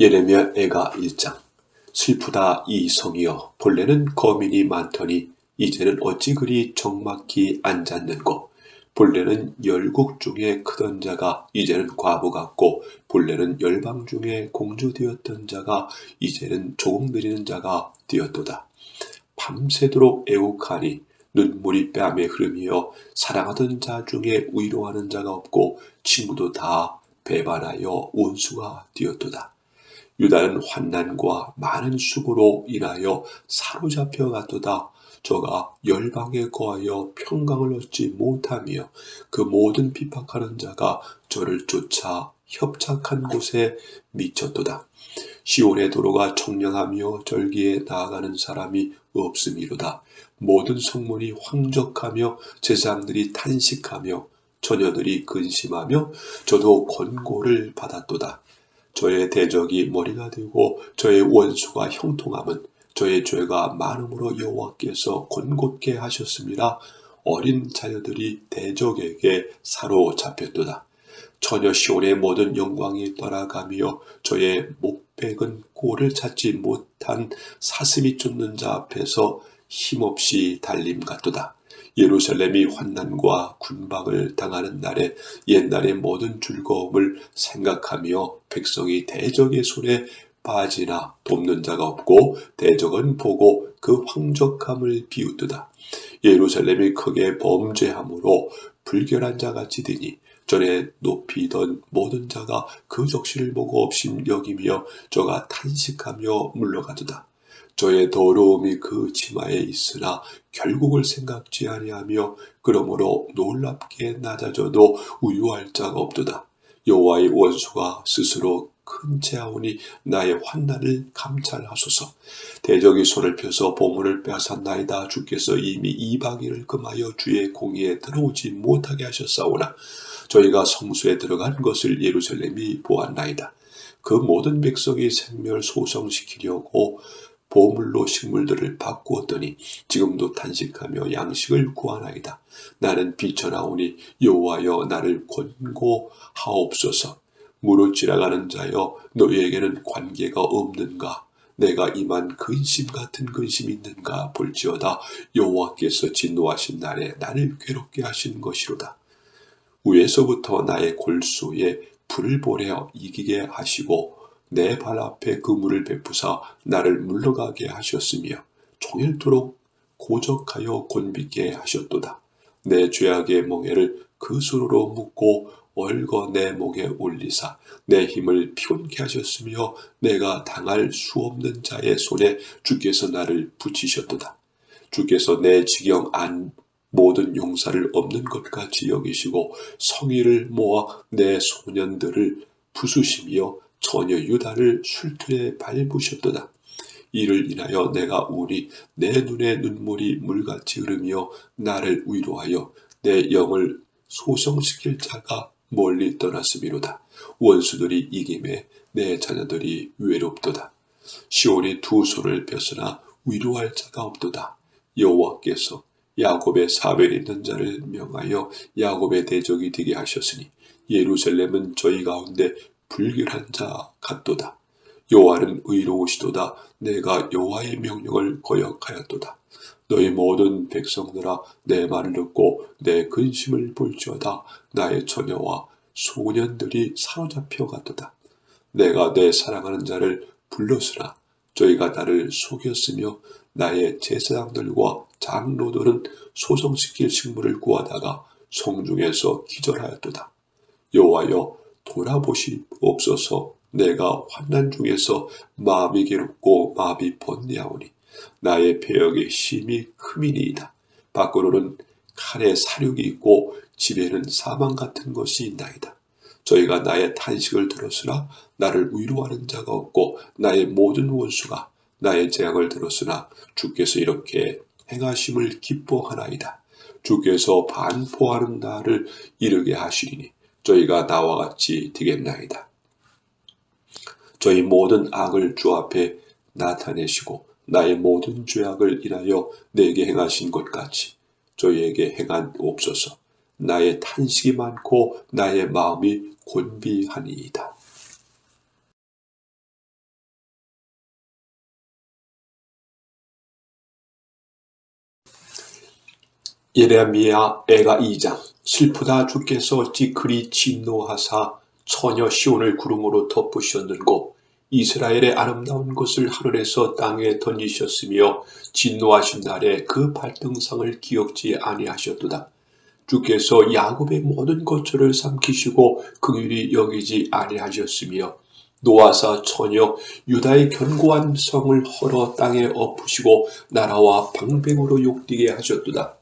예레미야 애가 1장 슬프다 이 성이여 본래는 거민이 많더니 이제는 어찌 그리 적막히 앉았는고 본래는 열국 중에 크던 자가 이제는 과부 같고 본래는 열방 중에 공주 되었던 자가 이제는 조금 느리는 자가 되었도다. 밤새도록 애욱하니 눈물이 뺨에 흐르며 사랑하던 자 중에 위로하는 자가 없고 친구도 다 배반하여 원수가 되었도다. 유다는 환난과 많은 수고로 인하여 사로잡혀 갔도다. 저가 열방에 거하여 평강을 얻지 못하며 그 모든 비박하는 자가 저를 쫓아 협착한 곳에 미쳤도다. 시온의 도로가 청량하며 절기에 나아가는 사람이 없음이로다. 모든 성문이 황적하며 제사장들이 탄식하며 처녀들이 근심하며 저도 권고를 받았도다. 저의 대적이 머리가 되고 저의 원수가 형통함은 저의 죄가 많음으로 여호와께서 권곧게 하셨습니다. 어린 자녀들이 대적에게 사로잡혔도다. 처녀 시온의 모든 영광이 떠나가며 저의 목백은 꼴을 찾지 못한 사슴이 쫓는 자 앞에서 힘없이 달림 같도다. 예루살렘이 환난과 군박을 당하는 날에 옛날의 모든 즐거움을 생각하며 백성이 대적의 손에 빠지나 돕는 자가 없고 대적은 보고 그 황적함을 비웃도다. 예루살렘이 크게 범죄함으로 불결한 자같이 되니 전에 높이던 모든 자가 그 적시를 보고 없임 여기며 저가 탄식하며 물러가도다. 저의 더러움이 그 치마에 있으나 결국을 생각지 아니하며 그러므로 놀랍게 낮아져도 우유할 자가 없도다. 여호와의 원수가 스스로 큰 채하오니 나의 환난을 감찰하소서. 대적이 손을 펴서 보물을 빼앗았나이다. 주께서 이미 이방인을 금하여 주의 공의에 들어오지 못하게 하셨사오나 저희가 성수에 들어간 것을 예루살렘이 보았나이다. 그 모든 백성이 생멸 소성시키려고 보물로 식물들을 바꾸었더니 지금도 탄식하며 양식을 구하나이다. 나는 비쳐나오니 여호와여 나를 권고하옵소서. 무릇 지나가는 자여 너희에게는 관계가 없는가? 내가 이만 근심 같은 근심이 있는가 볼지어다 여호와께서 진노하신 날에 나를 괴롭게 하신 것이로다. 위에서부터 나의 골수에 불을 보내어 이기게 하시고 내 발 앞에 그 물을 베푸사 나를 물러가게 하셨으며 종일토록 고적하여 곤비게 하셨도다. 내 죄악의 멍에를 그 수로로 묶고 얼거 내 목에 올리사 내 힘을 피곤케 하셨으며 내가 당할 수 없는 자의 손에 주께서 나를 붙이셨도다. 주께서 내 지경 안 모든 용사를 없는 것 같이 여기시고 성의를 모아 내 소년들을 부수시며 처녀 유다를 술틀에 밟으셨도다. 이를 인하여 내가 우리 내 눈에 눈물이 물같이 흐르며 나를 위로하여 내 영을 소성시킬 자가 멀리 떠났음이로다. 원수들이 이김에 내 자녀들이 외롭도다. 시온이 두 손을 펴으나 위로할 자가 없도다. 여호와께서 야곱의 사별이 있는 자를 명하여 야곱의 대적이 되게 하셨으니 예루살렘은 저희 가운데 불결한 자 같도다. 여호와는 의로우시도다. 내가 여호와의 명령을 거역하였도다. 너희 모든 백성들아 내 말을 듣고 내 근심을 볼지어다. 나의 처녀와 소년들이 사로잡혀 갔도다. 내가 내 사랑하는 자를 불렀으나 저희가 나를 속였으며 나의 제사장들과 장로들은 소성시킬 식물을 구하다가 성중에서 기절하였도다. 여호와여 돌아보시옵소서 내가 환난 중에서 마음이 괴롭고 마음이 번뇌하오니 나의 배역에 심히 흠이니이다. 밖으로는 칼에 사륙이 있고 집에는 사망 같은 것이 있나이다. 저희가 나의 탄식을 들었으나 나를 위로하는 자가 없고 나의 모든 원수가 나의 재앙을 들었으나 주께서 이렇게 행하심을 기뻐하나이다. 주께서 반포하는 날을 이르게 하시리니 저희가 나와 같이 되겠나이다. 저희 모든 악을 주 앞에 나타내시고 나의 모든 죄악을 인하여 내게 행하신 것 같이 저희에게 행한 옵소서. 나의 탄식이 많고 나의 마음이 곤비하니이다. 예레미야 애가 2장 슬프다 주께서 어찌 그리 진노하사 처녀 시온을 구름으로 덮으셨는고 이스라엘의 아름다운 것을 하늘에서 땅에 던지셨으며 진노하신 날에 그 발등상을 기억지 아니하셨도다. 주께서 야곱의 모든 거처를 삼키시고 긍휼히 여기지 아니하셨으며 노아사 처녀 유다의 견고한 성을 헐어 땅에 엎으시고 나라와 방백으로 욕되게 하셨도다.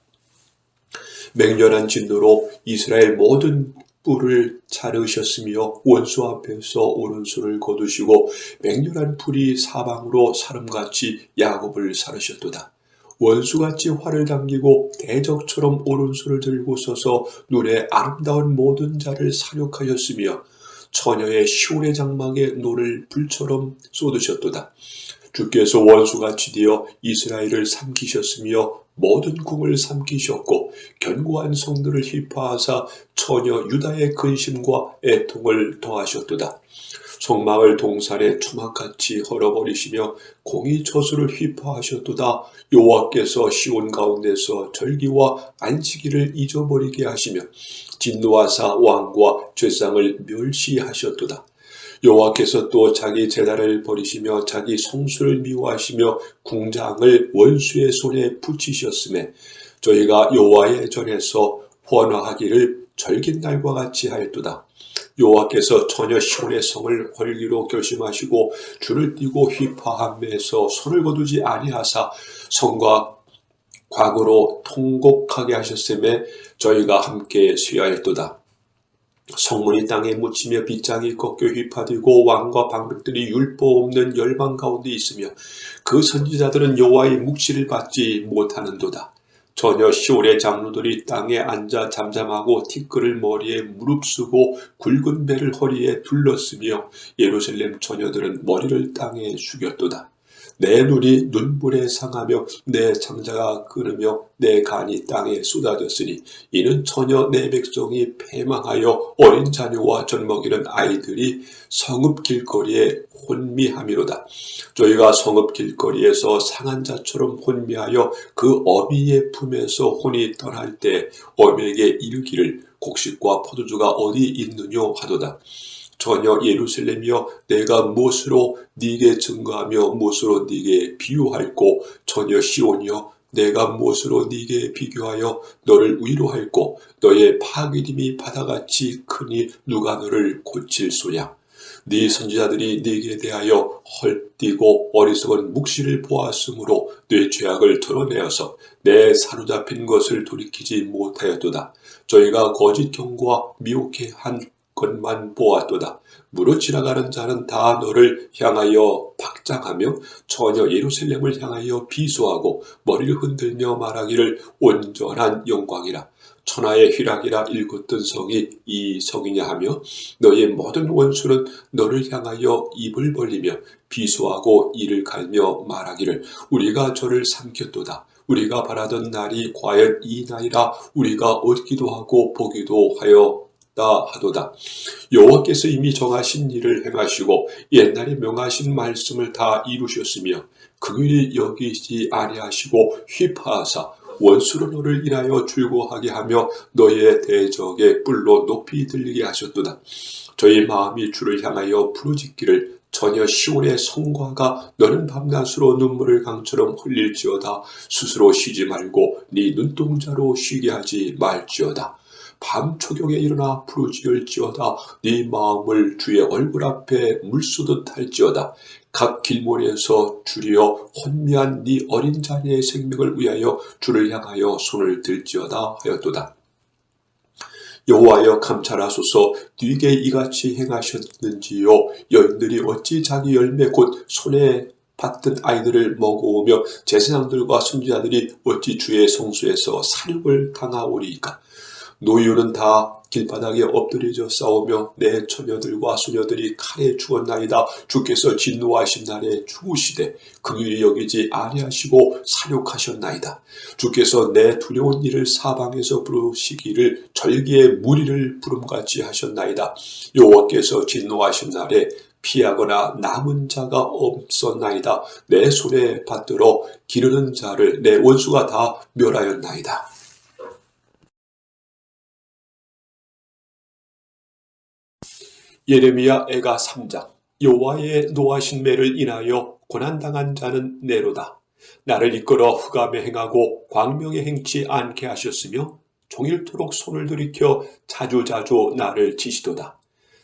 맹렬한 진노로 이스라엘 모든 뿔을 자르셨으며 원수 앞에서 오른손을 거두시고 맹렬한 불이 사방으로 사람같이 야곱을 사르셨도다. 원수같이 활을 당기고 대적처럼 오른손을 들고 서서 눈에 아름다운 모든 자를 사륙하였으며 처녀의 시온의 장막에 노를 불처럼 쏟으셨도다. 주께서 원수같이 되어 이스라엘을 삼키셨으며 모든 궁을 삼키셨고 견고한 성들을 휘파하사 처녀 유다의 근심과 애통을 더하셨도다. 성막을 동산에 초막같이 헐어버리시며 공이 저수를 휘파하셨도다. 여호와께서 시온 가운데서 절기와 안식일을 잊어버리게 하시며 진노하사 왕과 죄상을 멸시하셨도다. 여호와께서 또 자기 제단을 버리시며 자기 성수를 미워하시며 궁장을 원수의 손에 붙이셨음에 저희가 여호와의 전에서 헌화하기를 절긴 날과 같이 하였도다. 여호와께서 처녀 시온의 성을 헐기로 결심하시고 줄을 띄고 휘파함에서 손을 거두지 아니하사 성과 과거로 통곡하게 하셨음에 저희가 함께 수여할도다. 성문이 땅에 묻히며 빗장이 꺾여 휘파되고 왕과 방백들이 율법 없는 열방 가운데 있으며 그 선지자들은 여호와의 묵시를 받지 못하는도다. 전혀 시올의 장로들이 땅에 앉아 잠잠하고 티끌을 머리에 무릅쓰고 굵은 배를 허리에 둘렀으며 예루살렘 처녀들은 머리를 땅에 숙였도다. 내 눈이 눈물에 상하며 내 장자가 끓으며 내 간이 땅에 쏟아졌으니 이는 전혀 내 백성이 패망하여 어린 자녀와 젖먹이는 아이들이 성읍 길거리에 혼미함이로다. 저희가 성읍 길거리에서 상한 자처럼 혼미하여 그 어미의 품에서 혼이 떠날 때 어미에게 이르기를 곡식과 포도주가 어디 있느뇨 하도다. 전혀 예루살렘이여 내가 무엇으로 네게 증거하며 무엇으로 네게 비유할꼬 전혀 시온이여 내가 무엇으로 네게 비교하여 너를 위로할꼬 너의 파괴림이 바다같이 크니 누가 너를 고칠 소냐 네 선지자들이 네게 대하여 헐뛰고 어리석은 묵시를 보았으므로 네 죄악을 드러내어서 내 사로잡힌 것을 돌이키지 못하였도다. 저희가 거짓 경고와 미혹해 한 것만 보았도다. 무릇 지나가는 자는 다 너를 향하여 박장하며 처녀 예루살렘을 향하여 비수하고 머리를 흔들며 말하기를 온전한 영광이라. 천하의 휘락이라 일컫던 성이 이 성이냐 하며 너의 모든 원수는 너를 향하여 입을 벌리며 비수하고 이를 갈며 말하기를 우리가 저를 삼켰도다. 우리가 바라던 날이 과연 이 날이라 우리가 얻기도 하고 보기도 하여 하도다. 여호와께서 이미 정하신 일을 행하시고 옛날에 명하신 말씀을 다 이루셨으며 그일이 여기지 아니하시고 휘파하사 원수로 너를 인하여 줄고하게 하며 너의 대적의 뿔로 높이 들리게 하셨도다. 저희 마음이 주를 향하여 부르짖기를 전혀 시온의 성과가 너는 밤낮으로 눈물을 강처럼 흘릴지어다 스스로 쉬지 말고 네 눈동자로 쉬게 하지 말지어다. 밤 초경에 일어나 부르짖을지어다. 네 마음을 주의 얼굴 앞에 물쏘듯 할지어다. 각 길모리에서 주리어 혼미한 네 어린 자녀의 생명을 위하여 주를 향하여 손을 들지어다 하였도다. 여호와여 감찰하소서. 네게 이같이 행하셨는지요. 여인들이 어찌 자기 열매 곧 손에 받던 아이들을 먹어오며 제사장들과 선지자들이 어찌 주의 성수에서 사륙을 당하오리이까 노유는 다 길바닥에 엎드려져 싸우며 내 처녀들과 소녀들이 칼에 죽었나이다. 주께서 진노하신 날에 죽으시되 긍휼히 여기지 아니하시고 사륙하셨나이다. 주께서 내 두려운 일을 사방에서 부르시기를 절기의 무리를 부름같이 하셨나이다. 여호와께서 진노하신 날에 피하거나 남은 자가 없었나이다. 내 손에 받들어 기르는 자를 내 원수가 다 멸하였나이다. 예레미야 애가 3장 여호와의 노하신 매를 인하여 고난당한 자는 내로다. 나를 이끌어 흑암에 행하고 광명에 행치 않게 하셨으며 종일토록 손을 들이켜 자주자주 나를 치시도다.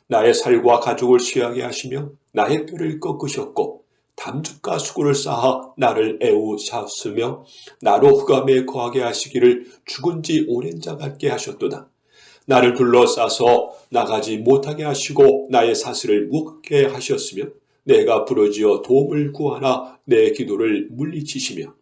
나의 살과 가죽을 취하게 하시며 나의 뼈를 꺾으셨고 담즙과 수구를 쌓아 나를 애우셨으며 나로 흑암에 거하게 하시기를 죽은 지 오랜 자 같게 하셨도다. 나를 둘러싸서 나가지 못하게 하시고 나의 사슬을 무겁게 하셨으며 내가 부러지어 도움을 구하나 내 기도를 물리치시며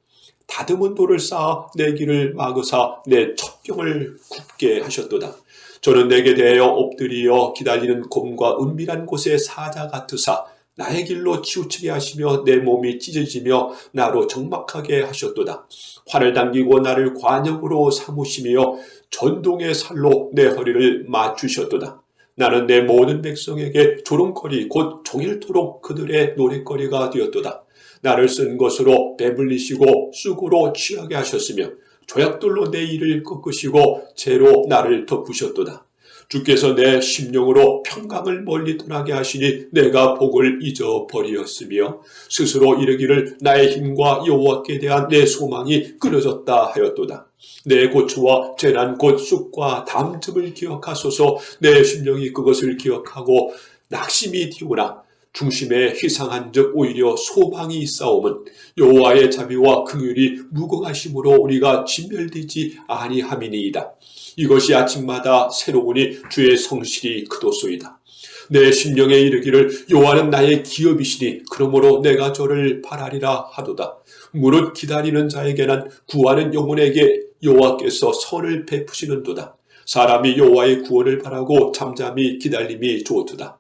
다듬은 돌을 쌓아 내 길을 막으사 내 첩경을 굽게 하셨도다. 저는 내게 대하여 엎드리어 기다리는 곰과 은밀한 곳의 사자 같으사 나의 길로 치우치게 하시며 내 몸이 찢어지며 나로 적막하게 하셨도다. 활을 당기고 나를 관역으로 삼으시며 전동의 살로 내 허리를 맞추셨도다. 나는 내 모든 백성에게 조롱거리 곧 종일토록 그들의 노랫거리가 되었도다. 나를 쓴 것으로 배불리시고 쑥으로 취하게 하셨으며 조약돌로 내 일을 꺾으시고 재로 나를 덮으셨도다. 주께서 내 심령으로 평강을 멀리 떠나게 하시니 내가 복을 잊어버리었으며 스스로 이르기를 나의 힘과 여호와께 대한 내 소망이 끊어졌다 하였도다. 내 고초와 재난 곧 쑥과 담즙을 기억하소서 내 심령이 그것을 기억하고 낙심이 되오나 중심에 희상한 즉 오히려 소망이 있사오면 여호와의 자비와 긍휼이 무궁하심으로 우리가 진멸되지 아니함이니이다. 이것이 아침마다 새로우니 주의 성실이 크도소이다. 내 심령에 이르기를 여호와는 나의 기업이시니 그러므로 내가 저를 바라리라 하도다. 무릇 기다리는 자에게는 구하는 영혼에게 여호와께서 선을 베푸시는도다. 사람이 여호와의 구원을 바라고 잠잠히 기다림이 좋도다.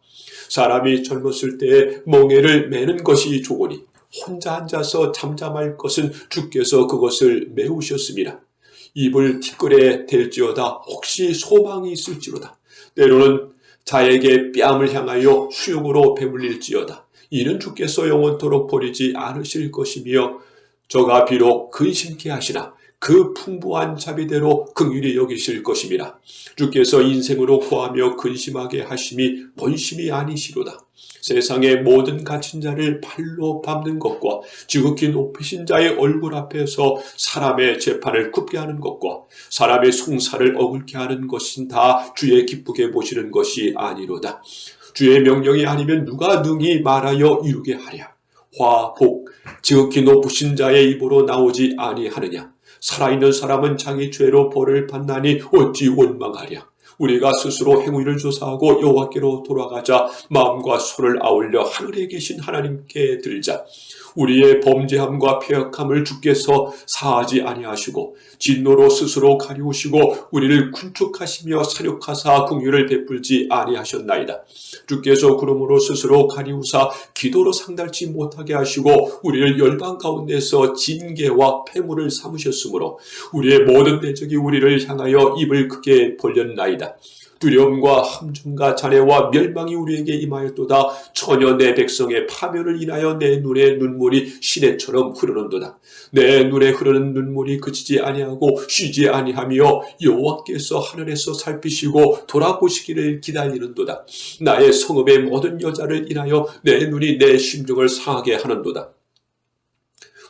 사람이 젊었을 때에 멍에를 매는 것이 좋으니 혼자 앉아서 잠잠할 것은 주께서 그것을 메우셨습니다. 입을 티끌에 댈지어다 혹시 소망이 있을지로다. 때로는 자에게 뺨을 향하여 수용으로 배물릴지어다. 이는 주께서 영원토록 버리지 않으실 것이며 저가 비록 근심케 하시나 그 풍부한 자비대로 긍휼히 여기실 것임이라. 주께서 인생으로 구하며 근심하게 하심이 본심이 아니시로다. 세상의 모든 갇힌 자를 팔로 밟는 것과 지극히 높으신 자의 얼굴 앞에서 사람의 재판을 굽게 하는 것과 사람의 송사를 어글게 하는 것은 다 주의 기쁘게 보시는 것이 아니로다. 주의 명령이 아니면 누가 능히 말하여 이루게 하랴. 화, 복, 지극히 높으신 자의 입으로 나오지 아니하느냐. 살아있는 사람은 자기 죄로 벌을 받나니 어찌 원망하랴. 우리가 스스로 행위를 조사하고 여호와께로 돌아가자 마음과 손을 아울려 하늘에 계신 하나님께 들자. 우리의 범죄함과 폐역함을 주께서 사하지 아니하시고 진노로 스스로 가리우시고 우리를 군축하시며 사륙하사 긍휼을 베풀지 아니하셨나이다. 주께서 그러므로 스스로 가리우사 기도로 상달치 못하게 하시고 우리를 열방 가운데서 징계와 폐물을 삼으셨으므로 우리의 모든 대적이 우리를 향하여 입을 크게 벌렸나이다. 두려움과 함중과 잔해와 멸망이 우리에게 임하였도다. 처녀 내 백성의 파멸을 인하여 내 눈에 눈물이 시내처럼 흐르는도다. 내 눈에 흐르는 눈물이 그치지 아니하고 쉬지 아니하며 여호와께서 하늘에서 살피시고 돌아보시기를 기다리는도다. 나의 성읍의 모든 여자를 인하여 내 눈이 내 심중을 상하게 하는도다.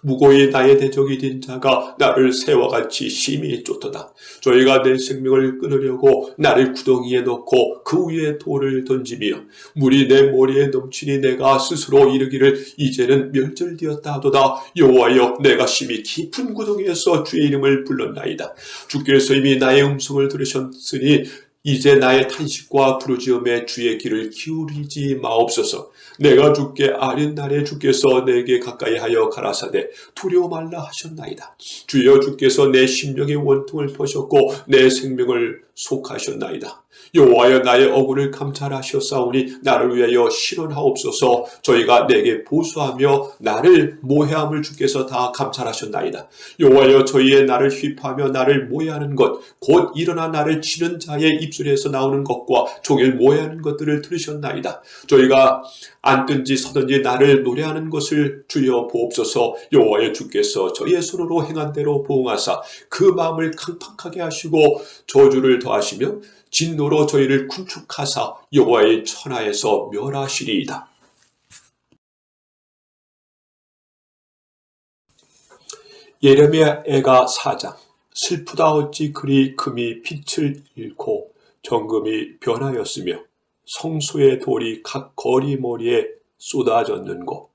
무고히 나의 대적이 된 자가 나를 새와 같이 심히 쫓도다. 저희가 내 생명을 끊으려고 나를 구덩이에 넣고 그 위에 돌을 던지며 물이 내 머리에 넘치니 내가 스스로 이르기를 이제는 멸절되었다 하도다. 여호와여 내가 심히 깊은 구덩이에서 주의 이름을 불렀나이다. 주께서 이미 나의 음성을 들으셨으니 이제 나의 탄식과 부르짖음에 주의 귀를 기울이지 마옵소서. 내가 죽게 아린 날에 주께서 내게 가까이 하여 가라사대 두려워 말라 하셨나이다. 주여 주께서 내 심령의 원통을 버셨고 내 생명을 속하셨나이다. 여호와여 나의 억울을 감찰하셨사오니 나를 위하여 실현하옵소서 저희가 내게 보수하며 나를 모해함을 주께서 다 감찰하셨나이다. 여호와여 저희의 나를 휘파하며 나를 모해하는 것 곧 일어나 나를 치는 자의 입술에서 나오는 것과 종일 모해하는 것들을 들으셨나이다. 저희가 앉든지 서든지 나를 노래하는 것을 주여 보옵소서 여호와여 주께서 저희의 손으로 행한 대로 보응하사 그 마음을 강팍하게 하시고 저주를 더하시며 진노 진노로 저희를 군축하사 여호와의 천하에서 멸하시리이다. 예레미야 애가 4장 슬프다 어찌 그리 금이 빛을 잃고 정금이 변하였으며 성소의 돌이 각 거리머리에 쏟아졌는고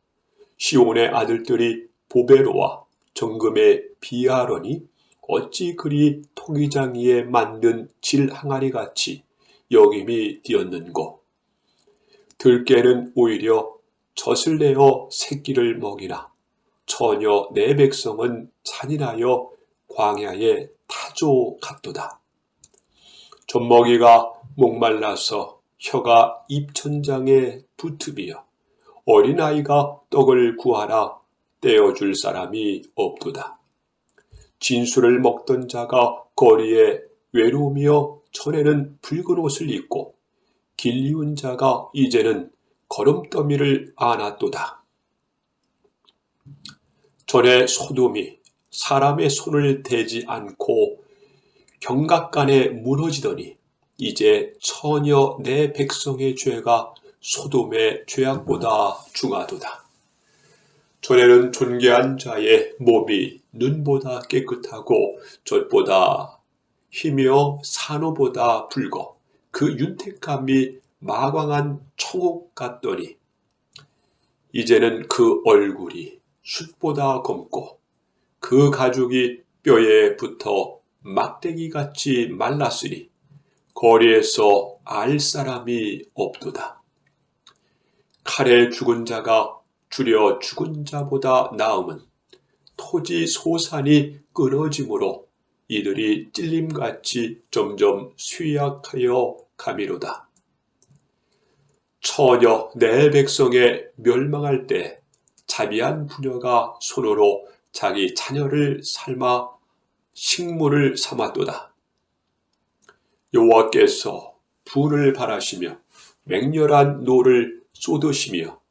시온의 아들들이 보베로와 정금에 비하러니 어찌 그리 토기장 위에 만든 질 항아리 같이 여김이 되었는고 들깨는 오히려 젖을 내어 새끼를 먹이나 처녀 내 백성은 잔인하여 광야의 타조 같도다. 젖먹이가 목말라서 혀가 입천장에 붙으며 어린아이가 떡을 구하라 떼어줄 사람이 없도다. 진수를 먹던 자가 거리에 외로우며 전에는 붉은 옷을 입고 길리운 자가 이제는 걸음더미를 안았도다. 전에 소돔이 사람의 손을 대지 않고 경각간에 무너지더니 이제 처녀 내 백성의 죄가 소돔의 죄악보다 중하도다. 전에는 존귀한 자의 몸이 눈보다 깨끗하고 젖보다 희며 산호보다 붉어 그 윤택감이 마광한 청옥 같더니 이제는 그 얼굴이 숯보다 검고 그 가죽이 뼈에 붙어 막대기 같이 말랐으니 거리에서 알 사람이 없도다. 칼에 죽은 자가 줄여 죽은 자보다 나음은 토지 소산이 끊어짐으로 이들이 찔림같이 점점 쇠약하여 가미로다. 처녀 내 백성의 멸망할 때 자비한 부녀가 손으로 자기 자녀를 삶아 식물을 삼았도다. 여호와께서 불을 발하시며 맹렬한 노를 쏟으시며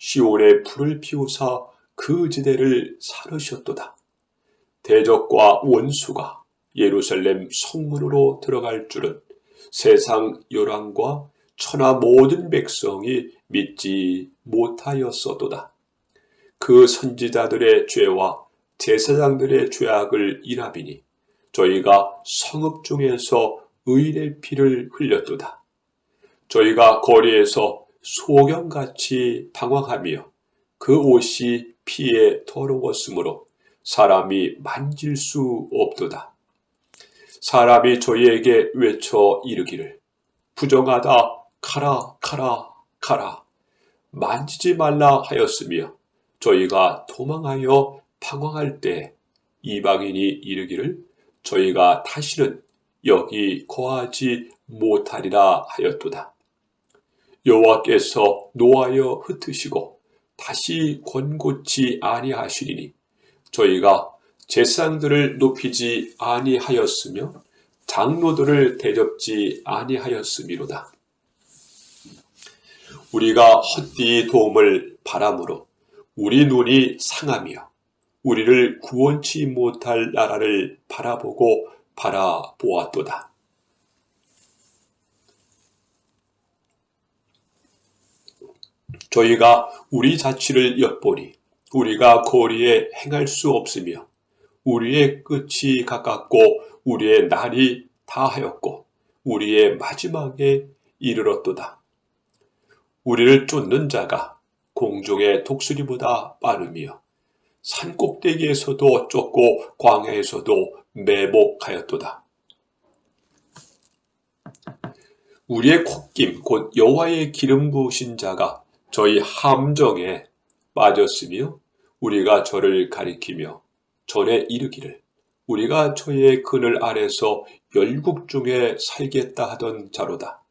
시온에 불을 피우사 그 지대를 사르셨도다. 대적과 원수가 예루살렘 성문으로 들어갈 줄은 세상 열왕과 천하 모든 백성이 믿지 못하였었도다. 그 선지자들의 죄와 제사장들의 죄악을 인하비니 저희가 성읍 중에서 의인의 피를 흘렸도다. 저희가 거리에서 소경같이 방황하며 그 옷이 피에 더러웠으므로 사람이 만질 수 없도다. 사람이 저희에게 외쳐 이르기를 부정하다 가라 가라 가라 만지지 말라 하였으며 저희가 도망하여 방황할 때 이방인이 이르기를 저희가 다시는 여기 거하지 못하리라 하였도다. 여호와께서 노하여 흩으시고 다시 권고치 아니하시리니 저희가 제상들을 높이지 아니하였으며 장로들을 대접지 아니하였음이로다. 우리가 헛되이 도움을 바람으로 우리 눈이 상하며 우리를 구원치 못할 나라를 바라보고 바라보았도다. 저희가 우리 자취를 엿보니 우리가 거리에 행할 수 없으며 우리의 끝이 가깝고 우리의 날이 다하였고 우리의 마지막에 이르렀도다. 우리를 쫓는 자가 공중의 독수리보다 빠르며 산 꼭대기에서도 쫓고 광야에서도 매복하였도다. 우리의 콧김 곧 여호와의 기름 부으신 자가 저희 함정에 빠졌으며 우리가 저를 가리키며 전에 이르기를 우리가 저의 그늘 아래서 열국 중에 살겠다 하던 자로다.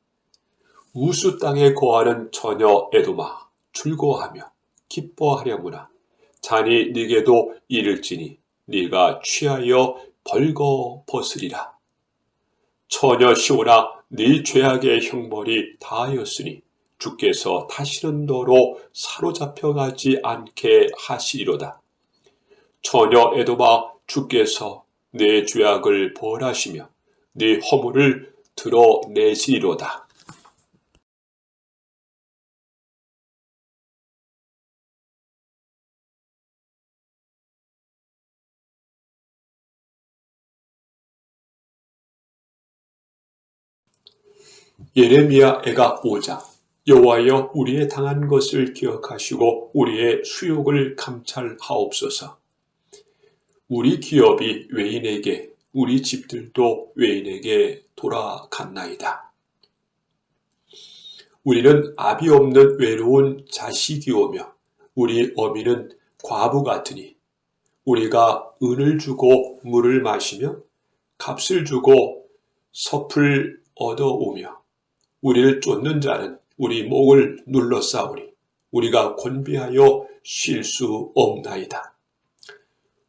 우수 땅에 거하는 처녀 에도마 즐거워하며 기뻐하려무나 자니 네게도 이를지니 네가 취하여 벌거 벗으리라. 처녀 시오나 네 죄악의 형벌이 다하였으니 주께서 다시는 너로 사로잡혀 가지 않게 하시리로다. 처녀 에도마 주께서 내 죄악을 벌하시며 네 허물을 드러내시리로다. 예레미야 애가 5장 여호와여 우리의 당한 것을 기억하시고 우리의 수욕을 감찰하옵소서. 우리 기업이 외인에게 우리 집들도 외인에게 돌아갔나이다. 우리는 아비 없는 외로운 자식이 오며 우리 어미는 과부 같으니 우리가 은을 주고 물을 마시며 값을 주고 섭을 얻어오며 우리를 쫓는 자는 우리 목을 눌러 싸우니 우리가 곤비하여 쉴 수 없나이다.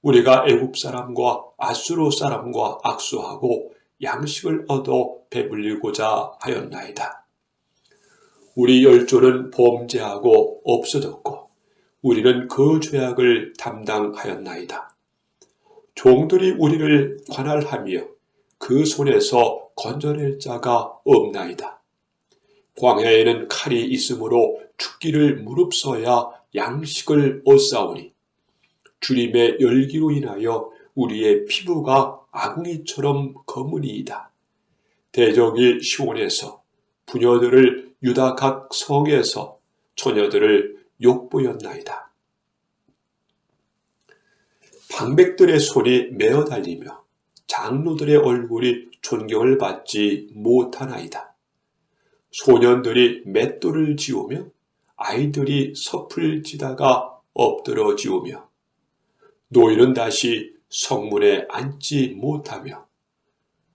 우리가 애굽 사람과 아수로 사람과 악수하고 양식을 얻어 배불리고자 하였나이다. 우리 열조는 범죄하고 없어졌고 우리는 그 죄악을 담당하였나이다. 종들이 우리를 관할하며 그 손에서 건져낼 자가 없나이다. 광야에는 칼이 있으므로 죽기를 무릅써야 양식을 얻사오니 주림의 열기로 인하여 우리의 피부가 아궁이처럼 검으니이다. 대적이 시온에서 부녀들을 유다 각 성에서 처녀들을 욕보였나이다. 방백들의 손이 메어 달리며 장로들의 얼굴이 존경을 받지 못하나이다. 소년들이 맷돌을 지우며 아이들이 섭을 지다가 엎드러 지우며 노인은 다시 성문에 앉지 못하며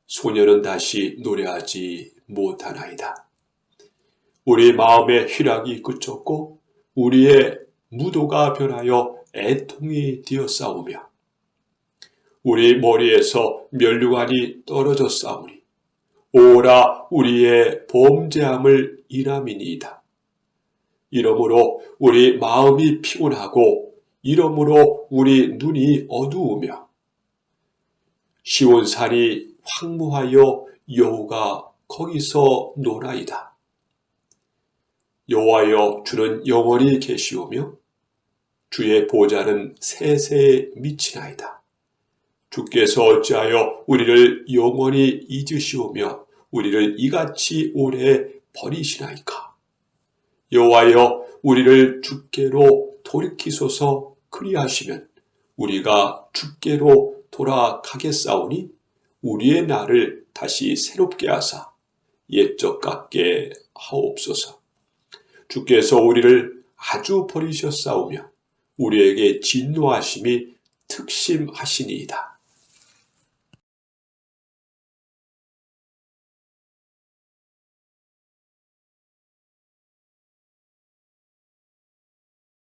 소년은 다시 노래하지 못하나이다. 우리 마음의 희락이 그쳤고 우리의 무도가 변하여 애통이 되어 싸우며 우리 머리에서 면류관이 떨어져 싸우니 오라 우리의 범죄함을 인함이니이다. 이러므로 우리 마음이 피곤하고 이러므로 우리 눈이 어두우며 시온산이 황무하여 여호가 거기서 노나이다. 여호와여 주는 영원히 계시오며 주의 보좌는 세세에 미치나이다. 주께서 어찌하여 우리를 영원히 잊으시오며 우리를 이같이 오래 버리시나이까. 여호와여 우리를 주께로 돌이키소서 그리하시면 우리가 주께로 돌아가겠사오니 우리의 날을 다시 새롭게 하사 옛적 같게 하옵소서. 주께서 우리를 아주 버리셨사오며 우리에게 진노하심이 특심하시니이다.